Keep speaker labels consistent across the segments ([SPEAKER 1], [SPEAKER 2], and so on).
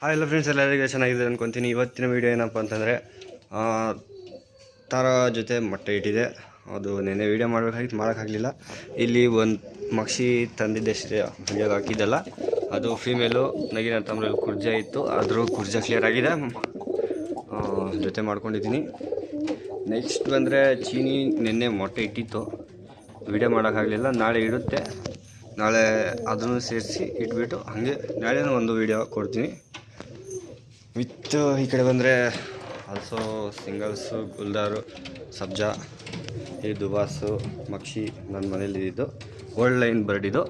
[SPEAKER 1] Hi ಎಲ್ಲ friends ಎಲ್ಲರಿಗೂ ಚೆನ್ನಾಗಿದೆ ಅನ್ಕೊತೀನಿ. ಇವತ್ತಿನ ವೀಡಿಯೋ ಏನಪ್ಪ ಅಂತಂದರೆ ತಾರ ಜೊತೆ ಮೊಟ್ಟೆ ಇಟ್ಟಿದೆ. ಅದು ನೆನ್ನೆ ವೀಡಿಯೋ ಮಾಡಬೇಕಾಗಿತ್ತು, ಮಾಡೋಕ್ಕಾಗಲಿಲ್ಲ. ಇಲ್ಲಿ ಒಂದು ಮಕ್ಷಿ ತಂದಿದ್ದೆ ಹಂಗೆ ಹಾಕಿದ್ದಲ್ಲ. ಅದು ಫೀಮೇಲು ನಗಿನ ತಮ್ಮಲ್ಲಿ ಕುರ್ಜಾ ಇತ್ತು. ಆದರೂ ಕುರ್ಜಾ ಕ್ಲಿಯರ್ ಆಗಿದೆ. ಜೊತೆ ಮಾಡ್ಕೊಂಡಿದ್ದೀನಿ. ನೆಕ್ಸ್ಟ್ ಬಂದರೆ ಚೀನಿ ನಿನ್ನೆ ಮೊಟ್ಟೆ ಇಟ್ಟಿತ್ತು. ವಿಡಿಯೋ ಮಾಡೋಕ್ಕಾಗಲಿಲ್ಲ. ನಾಳೆ ಇಡುತ್ತೆ. ನಾಳೆ ಅದನ್ನು ಸೇರಿಸಿ ಇಟ್ಬಿಟ್ಟು ಹಾಗೆ ನಾಳೆನೂ ಒಂದು ವಿಡಿಯೋ ಕೊಡ್ತೀನಿ. ವಿತ್ ಈ ಕಡೆ ಬಂದರೆ ಆಲ್ಸೋ ಸಿಂಗಲ್ಸು ಗುಲ್ದಾರು, ಸಬ್ಜಾ, ಈ ದುಬಾಸು, ಮಕ್ಷಿ ನನ್ನ ಮನೇಲಿ ಇದ್ದಿದ್ದು ಓಲ್ಡ್ ಲೈನ್ ಬರ್ಡಿದು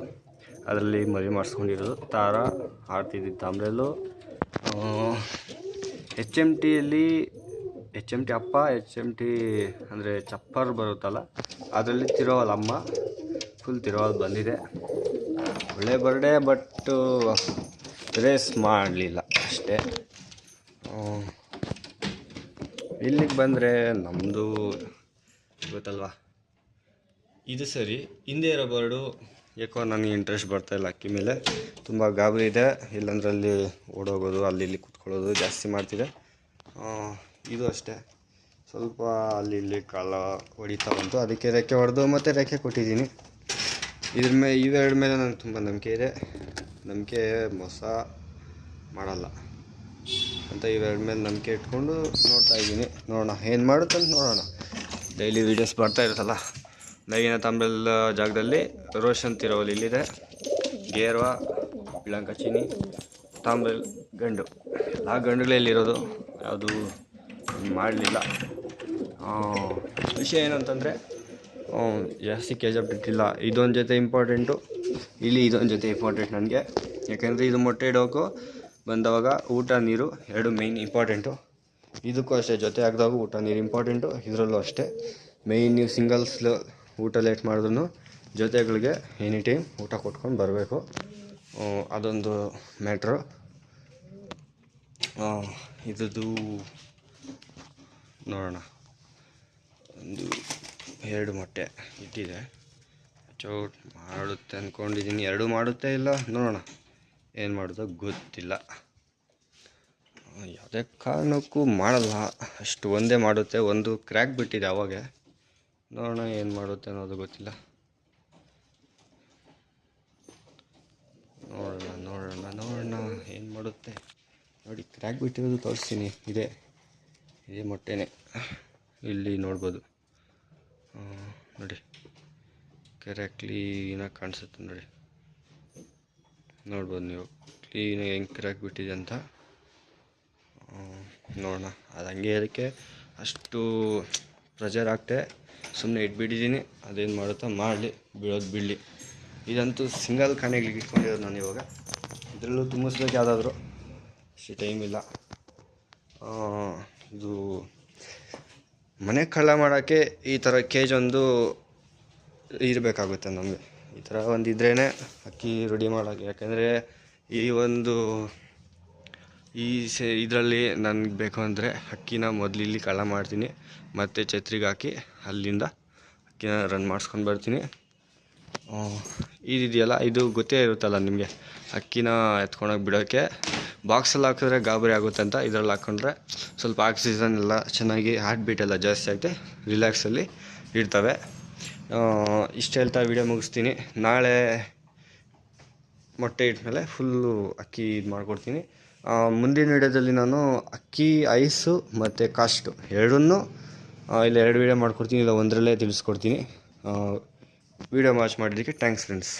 [SPEAKER 1] ಅದರಲ್ಲಿ ಮದುವೆ ಮಾಡಿಸ್ಕೊಂಡಿರೋದು. ತಾರ ಆಡ್ತಿದ್ದಿದ್ದು ತಾಮ್ರೆಲ್ಲು. ಎಚ್ ಎಂ ಟಿಯಲ್ಲಿ ಎಚ್ ಎಂ ಟಿ ಅಪ್ಪ ಎಚ್ ಎಂ ಟಿ ಅಂದರೆ ಚಪ್ಪರ್ ಬರುತ್ತಲ್ಲ, ಅದರಲ್ಲಿ ತಿರೋವಲ್ ಅಮ್ಮ ಫುಲ್ ತಿರೋವಲ್ ಬಂದಿದೆ. ಒಳ್ಳೆ ಬರ್ಡೇ ಬಟ್ ರೇಸ್ ಮಾಡಲಿಲ್ಲ ಅಷ್ಟೇ. ಇಲ್ಲಿಗೆ ಬಂದರೆ ನಮ್ಮದು ಗೊತ್ತಲ್ವಾ? ಇದು ಸರಿ. ಹಿಂದೆ ಇರೋ ಬರ್ಡು ಯಾಕೋ ನನಗೆ ಇಂಟ್ರೆಸ್ಟ್ ಬರ್ತಾ ಇಲ್ಲ ಅಕ್ಕಿ ಮೇಲೆ. ತುಂಬ ಗಾಬರಿ ಇದೆ. ಇಲ್ಲಾಂದ್ರೆ ಅಲ್ಲಿ ಓಡೋಗೋದು, ಅಲ್ಲಿ ಇಲ್ಲಿ ಕುತ್ಕೊಳ್ಳೋದು ಜಾಸ್ತಿ ಮಾಡ್ತಿದೆ. ಇದು ಅಷ್ಟೇ. ಸ್ವಲ್ಪ ಅಲ್ಲಿ ಇಲ್ಲಿ ಕಾಲ ಹೊಡಿತಾ ಬಂತು ಅದಕ್ಕೆ ರೆಕ್ಕೆ ಹೊಡೆದು ಮತ್ತು ರೆಕ್ಕೆ ಕೊಟ್ಟಿದ್ದೀನಿ. ಇದ್ರ ಮೇಲೆ ಇವೆರಡ ಮೇಲೆ ನನಗೆ ತುಂಬ ನಂಬಿಕೆ ಇದೆ. ನಂಬಿಕೆ ಮೋಸ ಮಾಡಲ್ಲ. ಅಂತ ಇವೆರಡು ಮೇಲೆ ನಂಬಿಕೆ ಇಟ್ಕೊಂಡು ನೋಡ್ತಾ ಇದ್ದೀನಿ. ನೋಡೋಣ, ಏನು ಮಾಡುತ್ತಂತ ನೋಡೋಣ. ಡೈಲಿ ವೀಡಿಯೋಸ್ ಬರ್ತಾ ಇರುತ್ತಲ್ಲ? ನಗಿನ ತಂಬಲ್ ಜಾಗದಲ್ಲಿ ರೋಷನ್ ತಿರೋಲಿ ಇಲ್ಲಿದೆ. ಗೇರ್ವಾ ಚೀನಿ ತಾಮ್ರಲ್ ಗಂಡು. ಆ ಗಂಡುಗಳೇ ಇಲ್ಲಿರೋದು. ಯಾವುದು ಮಾಡಲಿಲ್ಲ. ವಿಷಯ ಏನಂತಂದರೆ ಜಾಸ್ತಿ ಕೆಜಪ್ ಇಟ್ಟಿಲ್ಲ. ಇದೊಂದು ಜೊತೆ ಇಂಪಾರ್ಟೆಂಟು ಇಲ್ಲಿ ಇದೊಂದು ಜೊತೆ ಇಂಪಾರ್ಟೆಂಟ್ ನನಗೆ. ಯಾಕೆಂದರೆ ಇದು ಮೊಟ್ಟೆ ಇಡೋಕ್ಕೂ ಬಂದವಾಗ ಊಟ ನೀರು ಎರಡು ಮೇಯ್ನ್ ಇಂಪಾರ್ಟೆಂಟು ಇದಕ್ಕೂ ಅಷ್ಟೇ ಜೊತೆ ಹಾಕಿದಾಗ ಊಟ ನೀರು ಇಂಪಾರ್ಟೆಂಟು ಇದರಲ್ಲೂ ಅಷ್ಟೇ. ಮೇಯ್ನ್ ನೀವು ಸಿಂಗಲ್ಸ್ ಊಟ ಲೇಟ್ ಮಾಡಿದ್ರು ಜೊತೆಗಳಿಗೆ ಎನಿ ಟೈಮ್ ಊಟ ಕೊಟ್ಕೊಂಡು ಬರಬೇಕು. ಅದೊಂದು ಮ್ಯಾಟ್ರು ಇದ್ದು ನೋಡೋಣ. ಒಂದು ಎರಡು ಮೊಟ್ಟೆ ಇಟ್ಟಿದೆ. ಚೌಟ್ ಮಾಡುತ್ತೆ ಅಂದ್ಕೊಂಡಿದ್ದೀನಿ ಎರಡು ಮಾಡುತ್ತೆ ಇಲ್ಲ? ನೋಡೋಣ. ಏನು ಮಾಡೋದು? ಗೊತ್ತಿಲ್ಲ. ಯಾವುದೇ ಕಾರಣಕ್ಕೂ ಮಾಡಲ್ಲ. ಅಷ್ಟು ಒಂದೇ ಮಾಡುತ್ತೆ. ಒಂದು ಕ್ರ್ಯಾಕ್ ಬಿಟ್ಟಿದೆ ಅವಾಗೆ. ನೋಡೋಣ ಏನು ಮಾಡುತ್ತೆ ಅನ್ನೋದು ಗೊತ್ತಿಲ್ಲ. ನೋಡೋಣ ನೋಡೋಣ ನೋಡೋಣ ಏನು ಮಾಡುತ್ತೆ. ನೋಡಿ ಕ್ರ್ಯಾಕ್ ಬಿಟ್ಟಿರೋದು ತೋರಿಸ್ತೀನಿ. ಇದೆ. ಇದೇ ಮೊಟ್ಟೆನೇ. ಇಲ್ಲಿ ನೋಡ್ಬೋದು. ನೋಡಿ. ಕರೆಕ್ಟ್ಲಿ ಕ್ಲೀನಾಗಿ ಕಾಣಿಸುತ್ತೆ ನೋಡಿ. ನೋಡ್ಬೋದು ನೀವು. ಕ್ಲೀನಾಗಿ ಹೆಂಗೆ ಕ್ರ್ಯಾಕ್ ಬಿಟ್ಟಿದೆ ಅಂತ. ನೋಡೋಣ. ಅದು ಹಂಗೆ ಅದಕ್ಕೆ ಅಷ್ಟು ಪ್ರೆಷರ್ ಆಗ್ತೆ ಸುಮ್ಮನೆ ಇಟ್ಬಿಟ್ಟಿದ್ದೀನಿ. ಅದೇನು ಮಾಡುತ್ತಾ? ಮಾಡಲಿ. ಬೀಳೋದು ಬೀಳಲಿ ಇದಂತೂ ಸಿಂಗಲ್ ಖಾನೆಗಳಿಗೆ ಇಟ್ಕೊಂಡಿರೋದು ನಾನು ಇವಾಗ. ಇದರಲ್ಲೂ ತುಂಬಿಸ್ಬೇಕು ಯಾವುದಾದ್ರು. ಅಷ್ಟು ಟೈಮ್ ಇಲ್ಲ. ಇದು ಮನೆ ಕಳ್ಳ ಮಾಡೋಕ್ಕೆ ಈ ಥರ ಕೇಜ್ ಒಂದು ಇರಬೇಕಾಗುತ್ತೆ ನಮಗೆ. ಈ ಥರ ಒಂದು ಇದ್ರೇ ಅಕ್ಕಿ ರೆಡಿ ಮಾಡೋಕ್ಕೆ. ಯಾಕೆಂದರೆ ಈ ಒಂದು ಈ ಸೆ ಇದರಲ್ಲಿ ನನಗೆ ಬೇಕು ಅಂದರೆ ಅಕ್ಕಿನ ಮೊದಲು ಇಲ್ಲಿ ಕಳ ಮಾಡ್ತೀನಿ. ಮತ್ತು ಛತ್ರಿಗೆ ಹಾಕಿ ಅಲ್ಲಿಂದ ಅಕ್ಕಿನ ರನ್ ಮಾಡಿಸ್ಕೊಂಡು ಬರ್ತೀನಿ. ಇದಿದೆಯಲ್ಲ ಇದು ಗೊತ್ತೇ ಇರುತ್ತಲ್ಲ ನಿಮಗೆ? ಅಕ್ಕಿನ ಎತ್ಕೊಂಡೋಗಿ ಬಿಡೋಕ್ಕೆ ಬಾಕ್ಸಲ್ಲಿ ಹಾಕಿದ್ರೆ ಗಾಬರಿ ಆಗುತ್ತೆ ಅಂತ ಇದರಲ್ಲಿ ಹಾಕ್ಕೊಂಡ್ರೆ ಸ್ವಲ್ಪ ಆಕ್ಸಿಜನ್ ಎಲ್ಲ ಚೆನ್ನಾಗಿ ಹಾರ್ಟ್ ಬೀಟ್ ಎಲ್ಲ ಜಾಸ್ತಿ ಆಗುತ್ತೆ ರಿಲ್ಯಾಕ್ಸಲ್ಲಿ ಇರ್ತವೆ ಇಷ್ಟು ಹೇಳ್ತಾ ವಿಡಿಯೋ ಮುಗಿಸ್ತೀನಿ. ನಾಳೆ ಮೊಟ್ಟೆ ಇಟ್ಟಮೇಲೆ ಫುಲ್ಲು ಅಕ್ಕಿ ಇದು ಮಾಡಿಕೊಡ್ತೀನಿ. ಮುಂದಿನ ವಿಡಿಯೋದಲ್ಲಿ ನಾನು ಅಕ್ಕಿ, ಐಸು ಮತ್ತು ಕಾಸ್ಟು ಎರಡನ್ನೂ ಇಲ್ಲ ಎರಡು ವಿಡಿಯೋ ಮಾಡ್ಕೊಡ್ತೀನಿ. ಇಲ್ಲ ಒಂದರಲ್ಲೇ ತಿಳಿಸ್ಕೊಡ್ತೀನಿ. ವಿಡಿಯೋ ವಾಚ್ ಮಾಡಿದ್ದಕ್ಕೆ ಥ್ಯಾಂಕ್ಸ್ ಫ್ರೆಂಡ್ಸ್